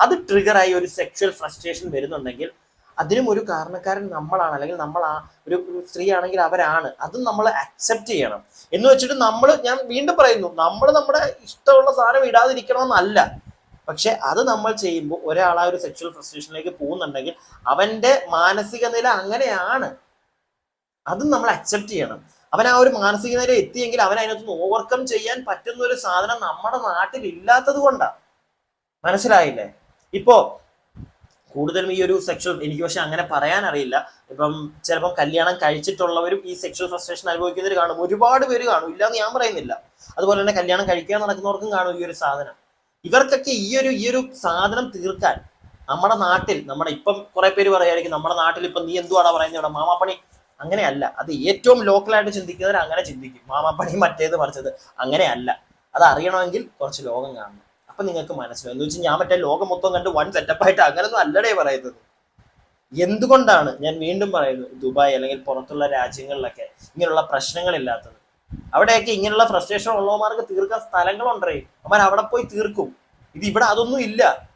അത് ട്രിഗറായി ഒരു സെക്ഷൽ ഫ്രസ്ട്രേഷൻ വരുന്നുണ്ടെങ്കിൽ അതിനും ഒരു കാരണക്കാരൻ നമ്മളാണ് അല്ലെങ്കിൽ നമ്മൾ ആ ഒരു സ്ത്രീ ആണെങ്കിൽ അവരാണ്. അതും നമ്മൾ അക്സെപ്റ്റ് ചെയ്യണം. എന്ന് വെച്ചിട്ട് നമ്മൾ ഞാൻ വീണ്ടും പറയുന്നു നമ്മൾ നമ്മുടെ ഇഷ്ടമുള്ള സാധനം ഇടാതിരിക്കണമെന്നല്ല. പക്ഷെ അത് നമ്മൾ ചെയ്യുമ്പോൾ ഒരാൾ ആ ഒരു സെക്ഷൽ ഫ്രസ്ട്രേഷനിലേക്ക് പോകുന്നുണ്ടെങ്കിൽ അവന്റെ മാനസിക നില അങ്ങനെയാണ്. അതും നമ്മൾ അക്സെപ്റ്റ് ചെയ്യണം. അവൻ ആ ഒരു മാനസിക നില എത്തിയെങ്കിൽ അവൻ അതിനകത്ത് ഓവർകം ചെയ്യാൻ പറ്റുന്ന ഒരു സാധനം നമ്മുടെ നാട്ടിൽ ഇല്ലാത്തത് കൊണ്ടാണ് മനസ്സിലായില്ലേ? ഇപ്പോ കൂടുതലും ഈ ഒരു സെക്ഷൽ എനിക്ക് പക്ഷെ അങ്ങനെ പറയാൻ അറിയില്ല. ഇപ്പം ചിലപ്പം കല്യാണം കഴിച്ചിട്ടുള്ളവരും ഈ സെക്ഷൽ ഫ്രസ്ട്രേഷൻ അനുഭവിക്കുന്നവർ കാണും. ഒരുപാട് പേര് കാണും. ഇല്ലാന്ന് ഞാൻ പറയുന്നില്ല. അതുപോലെ തന്നെ കല്യാണം കഴിക്കാൻ നടക്കുന്നവർക്കും കാണും ഈ ഒരു സാധനം. ഇവർക്കൊക്കെ ഈ ഒരു ഈ ഒരു സാധനം തീർക്കാൻ നമ്മുടെ നാട്ടിൽ നമ്മുടെ ഇപ്പം കുറെ പേര് പറയായിരിക്കും നമ്മുടെ നാട്ടിൽ ഇപ്പം നീ എന്തുവാണ് പറയുന്നത് ഇവിടെ മാമാപ്പണി. അങ്ങനെയല്ല. അത് ഏറ്റവും ലോക്കലായിട്ട് ചിന്തിക്കുന്നവർ അങ്ങനെ ചിന്തിക്കും. മാമാപ്പണി മറ്റേത് മറിച്ചത് അങ്ങനെയല്ല. അത് അറിയണമെങ്കിൽ കുറച്ച് ലോകം കാണണം. അപ്പൊ നിങ്ങൾക്ക് മനസ്സിലായി എന്ന് വെച്ചാൽ ഞാൻ മറ്റേ ലോകം മൊത്തം കണ്ട് വൺ സെറ്റപ്പായിട്ട് അങ്ങനൊന്നും അല്ലടേ പറയുന്നത്. എന്തുകൊണ്ടാണ് ഞാൻ വീണ്ടും പറയുന്നത്? ദുബായ് അല്ലെങ്കിൽ പുറത്തുള്ള രാജ്യങ്ങളിലൊക്കെ ഇങ്ങനെയുള്ള പ്രശ്നങ്ങളില്ലാത്തത്. അവിടെയൊക്കെ ഇങ്ങനെയുള്ള ഫ്രസ്ട്രേഷൻ ഉള്ളവന്മാർക്ക് തീർക്കാൻ സ്ഥലങ്ങളുണ്ടേ. അവന്മാർ അവിടെ പോയി തീർക്കും. ഇത് ഇവിടെ അതൊന്നും ഇല്ല.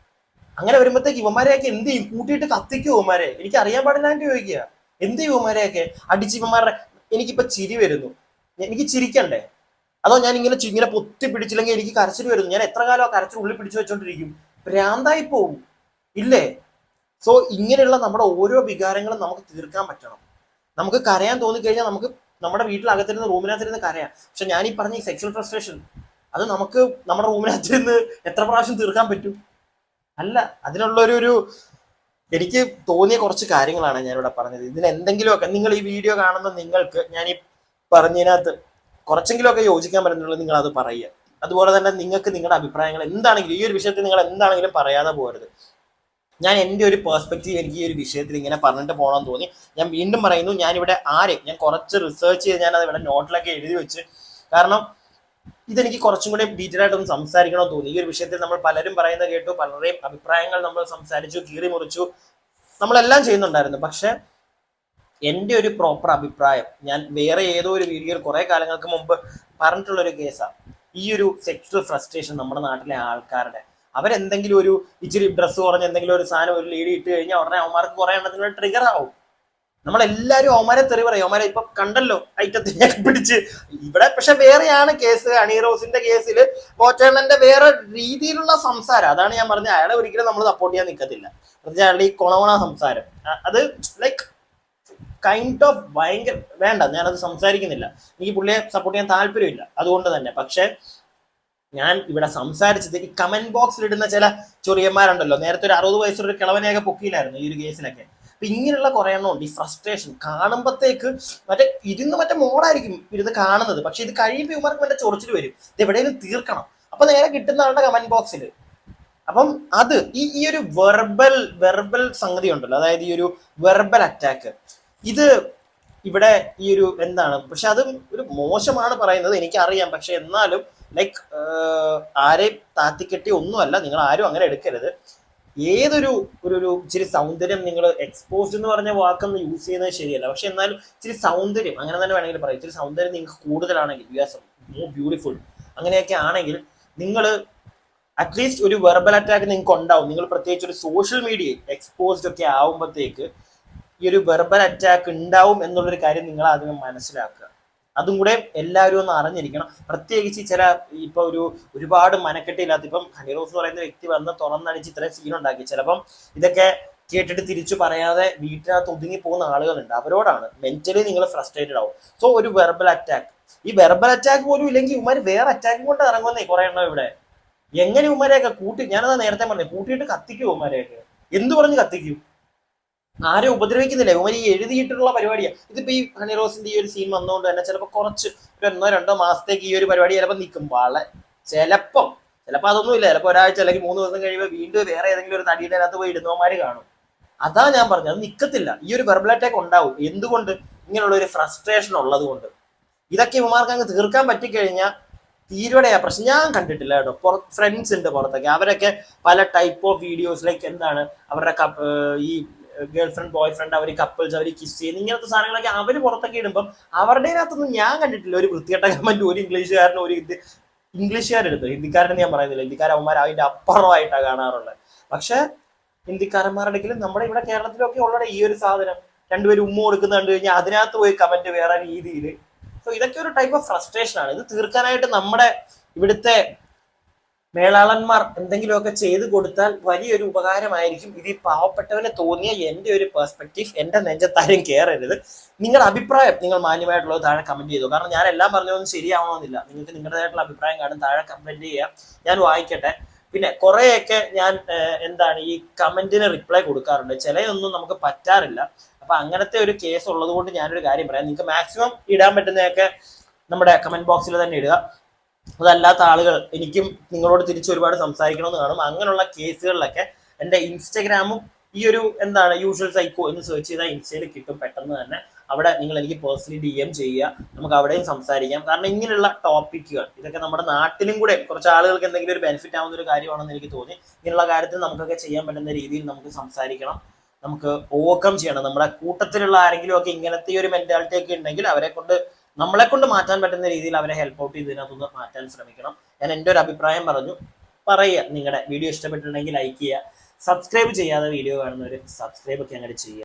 അങ്ങനെ വരുമ്പോഴത്തേക്ക് ഇവന്മാരെയൊക്കെ എന്ത് ചെയ്യും? കൂട്ടിയിട്ട് കത്തിക്കും ഇവന്മാരെ. എനിക്ക് അറിയാൻ പാടില്ലാണ്ട് ചോദിക്കുക. എന്ത് ഇവന്മാരെയൊക്കെ? അടിച്ച് ഇവന്മാരുടെ എനിക്കിപ്പോ ചിരി വരുന്നു. എനിക്ക് ചിരിക്കണ്ടേ? അതോ ഞാൻ ഇങ്ങനെ ഇങ്ങനെ പൊത്തി പിടിച്ചില്ലെങ്കിൽ എനിക്ക് കരച്ചിൽ വരുന്നു. ഞാൻ എത്ര കാലം ആ കരച്ചിൽ ഉള്ളിൽ പിടിച്ചു വെച്ചോണ്ടിരിക്കും? ഭ്രാന്തായി പോകും ഇല്ലേ? സോ ഇങ്ങനെയുള്ള നമ്മുടെ ഓരോ വികാരങ്ങളും നമുക്ക് തീർക്കാൻ പറ്റണം. നമുക്ക് കരയാൻ തോന്നിക്കഴിഞ്ഞാൽ നമുക്ക് നമ്മുടെ വീട്ടിലകത്തിരുന്ന് റൂമിനകത്തിരുന്ന് കരയാം. പക്ഷെ ഞാൻ ഈ പറഞ്ഞ ഈ സെക്ഷൽ ഫ്രസ്ട്രേഷൻ അത് നമുക്ക് നമ്മുടെ റൂമിനകത്തിരുന്ന് എത്ര പ്രാവശ്യം തീർക്കാൻ പറ്റും? അല്ല അതിനുള്ള ഒരു ഒരു എനിക്ക് തോന്നിയ കുറച്ച് കാര്യങ്ങളാണ് ഞാനിവിടെ പറഞ്ഞത്. ഇതിന് എന്തെങ്കിലുമൊക്കെ നിങ്ങൾ ഈ വീഡിയോ കാണുന്ന നിങ്ങൾക്ക് ഞാൻ ഈ പറഞ്ഞതിനകത്ത് കുറച്ചെങ്കിലുമൊക്കെ യോജിക്കാൻ പറ്റുന്നുള്ളത് നിങ്ങൾ അത് പറയുക. അതുപോലെ തന്നെ നിങ്ങൾക്ക് നിങ്ങളുടെ അഭിപ്രായങ്ങൾ എന്താണെങ്കിലും ഈ ഒരു വിഷയത്തിൽ നിങ്ങൾ എന്താണെങ്കിലും പറയാതെ പോകരുത്. ഞാൻ എന്റെ ഒരു പേഴ്സ്പെക്റ്റീവ് എനിക്ക് ഈ ഒരു വിഷയത്തിൽ ഇങ്ങനെ പറഞ്ഞിട്ട് പോകണമെന്ന് തോന്നി. ഞാൻ വീണ്ടും പറയുന്നു ഞാനിവിടെ ആരെയും ഞാൻ കുറച്ച് റിസർച്ച് ചെയ്ത് ഞാൻ അത് ഇവിടെ നോട്ടിലൊക്കെ എഴുതി വെച്ച്. കാരണം ഇതെനിക്ക് കുറച്ചും കൂടി ഡീറ്റെയിൽ ആയിട്ടൊന്ന് സംസാരിക്കണമെന്ന് തോന്നി. ഈ ഒരു വിഷയത്തിൽ നമ്മൾ പലരും പറയുന്നത് കേട്ടു പലരുടെയും അഭിപ്രായങ്ങൾ നമ്മൾ സംസാരിച്ചു കീറി മുറിച്ചു. നമ്മളെല്ലാം ചെയ്യുന്നുണ്ടായിരുന്നു. പക്ഷെ എന്റെ ഒരു പ്രോപ്പർ അഭിപ്രായം ഞാൻ വേറെ ഏതോ ഒരു വീഡിയോയിൽ കുറെ കാലങ്ങൾക്ക് മുമ്പ് പറഞ്ഞിട്ടുള്ള ഒരു കേസാണ് ഈ ഒരു സെക്ഷൽ ഫ്രസ്ട്രേഷൻ നമ്മുടെ നാട്ടിലെ ആൾക്കാരുടെ. അവരെന്തെങ്കിലും ഒരു ഇച്ചിരി ഡ്രസ്സ് കുറഞ്ഞ എന്തെങ്കിലും ഒരു സാധനം ഒരു ലീഡ് ഇട്ട് കഴിഞ്ഞാൽ ഉടനെ അവന്മാർക്ക് കുറെ എണ്ണത്തിന് ട്രിഗർ ആവും. നമ്മളെല്ലാവരും അവന്മാരെ തെറി പറയും. അവന്മാരെ ഇപ്പൊ കണ്ടല്ലോ ഐറ്റത്തിനെ പിടിച്ച്. ഇവിടെ പക്ഷെ വേറെയാണ് കേസ്. അണീറോസിന്റെ കേസിൽ ബോച്ചേണ്ണന്റെ വേറെ രീതിയിലുള്ള സംസാരം. അതാണ് ഞാൻ പറഞ്ഞത്. അയാളെ ഒരിക്കലും നമ്മൾ സപ്പോർട്ട് ചെയ്യാൻ നിൽക്കത്തില്ല പ്രത്യേകിച്ച് അയാളുടെ ഈ കൊണവണ സംസാരം. അത് ലൈക്ക് കൈൻഡ് ഓഫ് ഭയങ്കര വേണ്ട ഞാനത് സംസാരിക്കുന്നില്ല. എനിക്ക് പുള്ളിയെ സപ്പോർട്ട് ചെയ്യാൻ താല്പര്യമില്ല. അതുകൊണ്ട് തന്നെ. പക്ഷെ ഞാൻ ഇവിടെ സംസാരിച്ചത് ഈ കമന്റ് ബോക്സിൽ ഇടുന്ന ചില ചൊറിയന്മാരുണ്ടല്ലോ. നേരത്തെ ഒരു അറുപത് വയസ്സുള്ള ഒരു കിളവനെയൊക്കെ പൊക്കിയില്ലായിരുന്നു ഈ ഒരു കേസിലൊക്കെ അപ്പൊ ഇങ്ങനെയുള്ള കുറെ എണ്ണം ഉണ്ട്. ഈ ഫ്രസ്ട്രേഷൻ കാണുമ്പോഴത്തേക്ക് മറ്റേ ഇരുന്ന് മറ്റേ മോഡായിരിക്കും ഇരുന്ന് കാണുന്നത്. പക്ഷെ ഇത് കഴിയുമ്പോൾ ഇവർക്ക് മറ്റേ ചൊറിച്ചിൽ വരും. ഇത് എവിടെയെങ്കിലും തീർക്കണം. അപ്പൊ നേരെ കിട്ടുന്ന ആളുടെ കമന്റ് ബോക്സിൽ അപ്പം അത് ഈ ഈ ഒരു വെർബൽ വെർബൽ സംഗതി ഉണ്ടല്ലോ അതായത് ഈ ഒരു വെർബൽ അറ്റാക്ക് ഇത് ഇവിടെ ഈ ഒരു എന്താണ്? പക്ഷെ അത് ഒരു മോശമാണ് പറയുന്നത് എനിക്കറിയാം. പക്ഷെ എന്നാലും ലൈക്ക് ആരെയും താത്തിക്കെട്ടി ഒന്നുമല്ല. നിങ്ങൾ ആരും അങ്ങനെ എടുക്കരുത്. ഏതൊരു ഒരു ഒരു ഇച്ചിരി സൗന്ദര്യം നിങ്ങൾ എക്സ്പോസ്ഡ് എന്ന് പറഞ്ഞ വാക്കൊന്നും യൂസ് ചെയ്യുന്നത് ശരിയല്ല. പക്ഷെ എന്നാലും ഇച്ചിരി സൗന്ദര്യം അങ്ങനെ തന്നെ വേണമെങ്കിൽ പറയാം. ഇച്ചിരി സൗന്ദര്യം നിങ്ങൾക്ക് കൂടുതലാണെങ്കിൽ യു ആർ മോർ ബ്യൂട്ടിഫുൾ അങ്ങനെയൊക്കെ ആണെങ്കിൽ നിങ്ങൾ അറ്റ്ലീസ്റ്റ് ഒരു വെർബൽ അറ്റാക്ക് നിങ്ങൾക്ക് ഉണ്ടാവും. നിങ്ങൾ പ്രത്യേകിച്ച് ഒരു സോഷ്യൽ മീഡിയയിൽ എക്സ്പോസ്ഡ് ഒക്കെ ആവുമ്പോഴത്തേക്ക് ഈ ഒരു വെർബൽ അറ്റാക്ക് ഉണ്ടാവും എന്നുള്ളൊരു കാര്യം നിങ്ങൾ ആദ്യം മനസ്സിലാക്കുക. അതും കൂടെ എല്ലാവരും ഒന്ന് അറിഞ്ഞിരിക്കണം. പ്രത്യേകിച്ച് ചില ഇപ്പൊ ഒരു ഒരുപാട് മനക്കെട്ടില്ലാത്ത ഇപ്പം ഹണിറോസ് എന്ന് പറയുന്ന വ്യക്തി വന്ന് തുറന്നടിച്ച് ഇത്രയും സീൻ ഉണ്ടാക്കി. ചിലപ്പം ഇതൊക്കെ കേട്ടിട്ട് തിരിച്ചു പറയാതെ വീട്ടിനകത്ത് ഒതുങ്ങി പോകുന്ന ആളുകളുണ്ട്. അവരോടാണ്. മെന്റലി നിങ്ങൾ ഫ്രസ്ട്രേറ്റഡ് ആവും. സോ ഒരു വെർബൽ അറ്റാക്ക് ഈ വെർബൽ അറ്റാക്ക് പോലും ഇല്ലെങ്കിൽ ഇവന്മാർ വേറെ അറ്റാക്ക് കൊണ്ട് ഇറങ്ങുന്നേ കുറെ എണ്ണം ഇവിടെ? എങ്ങനെ ഉമ്മരെയൊക്കെ കൂട്ടി ഞാനത് നേരത്തെ പറഞ്ഞു കൂട്ടിയിട്ട് കത്തിക്കും ഉമ്മരെയൊക്കെ എന്ത് പറഞ്ഞ് കത്തിക്കും? ആരെ ഉപദ്രവിക്കുന്നില്ല. ഇവർ എഴുതിയിട്ടുള്ള പരിപാടിയാണ് ഇതിപ്പോ ഈ ഹണി റോസിന്റെ ഈ ഒരു സീൻ വന്നുകൊണ്ട് തന്നെ ചിലപ്പോൾ കുറച്ച് ഒരു ഒന്നോ രണ്ടോ മാസത്തേക്ക് ഈ ഒരു പരിപാടി ചിലപ്പോൾ നിൽക്കും വളരെ ചിലപ്പം. ചിലപ്പോൾ അതൊന്നുമില്ല ചിലപ്പോൾ ഒരാഴ്ച അല്ലെങ്കിൽ മൂന്ന് ദിവസം കഴിയുമ്പോൾ വീണ്ടും വേറെ ഏതെങ്കിലും ഒരു നടിയുടെ അകത്ത് പോയി ഇടുന്നവന്മാര് കാണും. അതാ ഞാൻ പറഞ്ഞത്. അത് നിൽക്കത്തില്ല ഈ ഒരു വെർബൽ അറ്റാക്ക് ഉണ്ടാവും. എന്തുകൊണ്ട്? ഇങ്ങനെയുള്ള ഒരു ഫ്രസ്ട്രേഷൻ ഉള്ളത് കൊണ്ട്. ഇതൊക്കെ ഇവമാർക്ക് അങ്ങ് തീർക്കാൻ പറ്റിക്കഴിഞ്ഞാൽ തീരുവടയാ പ്രശ്നം. ഞാൻ കണ്ടിട്ടില്ല കേട്ടോ. പുറ ഫ്രണ്ട്സ് ഉണ്ട് പുറത്തൊക്കെ. അവരൊക്കെ പല ടൈപ്പ് ഓഫ് വീഡിയോസ് ലൈക്ക് എന്താണ്? അവരുടെ ഈ ഗേൾ ഫ്രണ്ട് ബോയ് ഫ്രണ്ട് അവർ കപ്പിൾസ് അവർ കിസ് ചെയ്യുന്ന ഇങ്ങനത്തെ സാധനങ്ങളൊക്കെ അവർ പുറത്തൊക്കെ ഇടുമ്പോൾ അവരുടെ അകത്തൊന്നും ഞാൻ കണ്ടിട്ടില്ല. ഒരു വൃത്തികെട്ട കമന്റ് ഒരു ഇംഗ്ലീഷുകാരനും ഒരു ഇത് ഇംഗ്ലീഷുകാരെടുത്ത്. ഹിന്ദിക്കാരനെ ഞാൻ പറയുന്നില്ല. ഹിന്ദിക്കാരന്മാർ അതിന്റെ അപ്പുറമായിട്ടാണ് കാണാറുള്ളത് പക്ഷെ ഹിന്ദിക്കാരന്മാരുടെ ഇടയ്ക്കിലും നമ്മുടെ ഇവിടെ കേരളത്തിലൊക്കെ ഉള്ള ഈ ഒരു സാധനം. രണ്ടുപേരും ഉമ്മ കൊടുക്കുന്ന കണ്ടു കഴിഞ്ഞാൽ അതിനകത്ത് പോയി കമന്റ് വേറെ രീതിയിൽ സോ ഇതൊക്കെ ഒരു ടൈപ്പ് ഓഫ് ഫ്രസ്ട്രേഷൻ ആണ്. ഇത് തീർക്കാനായിട്ട് നമ്മുടെ ഇവിടുത്തെ മേളാളന്മാർ എന്തെങ്കിലുമൊക്കെ ചെയ്ത് കൊടുത്താൽ വലിയൊരു ഉപകാരമായിരിക്കും. ഇത് ഈ പാവപ്പെട്ടവന് തോന്നിയ എന്റെ ഒരു പെർസ്പെക്റ്റീവ് എന്റെ നെഞ്ചത്താരും കയറരുത് നിങ്ങളുടെ അഭിപ്രായം നിങ്ങൾ മാന്യമായിട്ടുള്ളത് താഴെ കമന്റ് ചെയ്തു. കാരണം ഞാൻ എല്ലാം പറഞ്ഞതൊന്നും ശരിയാവണമെന്നില്ല. നിങ്ങൾക്ക് നിങ്ങളുടേതായിട്ടുള്ള അഭിപ്രായം കാണും താഴെ കമന്റ് ചെയ്യുക ഞാൻ വായിക്കട്ടെ. പിന്നെ കുറേയൊക്കെ ഞാൻ എന്താണ് ഈ കമന്റിന് റിപ്ലൈ കൊടുക്കാറുണ്ട്. ചിലയൊന്നും നമുക്ക് പറ്റാറില്ല. അപ്പൊ അങ്ങനത്തെ ഒരു കേസ് ഉള്ളത് കൊണ്ട് ഞാനൊരു കാര്യം പറയാം. നിങ്ങൾക്ക് മാക്സിമം ഇടാൻ പറ്റുന്നതൊക്കെ നമ്മുടെ കമന്റ് ബോക്സിൽ തന്നെ ഇടുക. അതല്ലാത്ത ആളുകൾ എനിക്കും നിങ്ങളോട് തിരിച്ച് ഒരുപാട് സംസാരിക്കണമെന്ന് കാണും. അങ്ങനെയുള്ള കേസുകളിലൊക്കെ എന്റെ ഇൻസ്റ്റഗ്രാമും ഈ ഒരു എന്താണ് യൂഷ്വൽ സൈക്കോ എന്ന് സെർച്ച് ചെയ്താൽ ഇൻസ്റ്റയിൽ കിട്ടും പെട്ടെന്ന് തന്നെ. അവിടെ നിങ്ങൾ എനിക്ക് പേഴ്സണലി ഡി എം ചെയ്യുക. നമുക്ക് അവിടെയും സംസാരിക്കാം. കാരണം ഇങ്ങനെയുള്ള ടോപ്പിക്കുകൾ ഇതൊക്കെ നമ്മുടെ നാട്ടിലും കൂടെ കുറച്ച് ആളുകൾക്ക് എന്തെങ്കിലും ഒരു ബെനിഫിറ്റ് ആവുന്ന ഒരു കാര്യമാണെന്ന് എനിക്ക് തോന്നി. ഇങ്ങനെയുള്ള കാര്യത്തിൽ നമുക്കൊക്കെ ചെയ്യാൻ പറ്റുന്ന രീതിയിൽ നമുക്ക് സംസാരിക്കണം. നമുക്ക് ഓവർകം ചെയ്യണം. നമ്മുടെ കൂട്ടത്തിലുള്ള ആരെങ്കിലും ഒക്കെ ഇങ്ങനത്തെ ഒരു മെന്റാലിറ്റി ഒക്കെ ഉണ്ടെങ്കിൽ അവരെ കൊണ്ട് നമ്മളെ കൊണ്ട് മാറ്റാൻ പറ്റുന്ന രീതിയിൽ അവരെ ഹെൽപ്പ് ഔട്ട് ചെയ്ത് ഇതിനകത്തുനിന്ന് മാറ്റാൻ ശ്രമിക്കണം. ഞാൻ എന്റെ ഒരു അഭിപ്രായം പറഞ്ഞു. പറയുക. നിങ്ങളുടെ വീഡിയോ ഇഷ്ടപ്പെട്ടിട്ടുണ്ടെങ്കിൽ ലൈക്ക് ചെയ്യുക. സബ്സ്ക്രൈബ് ചെയ്യാതെ വീഡിയോ കാണുന്നവർ സബ്സ്ക്രൈബ് ഒക്കെ അങ്ങനെ ചെയ്യുക.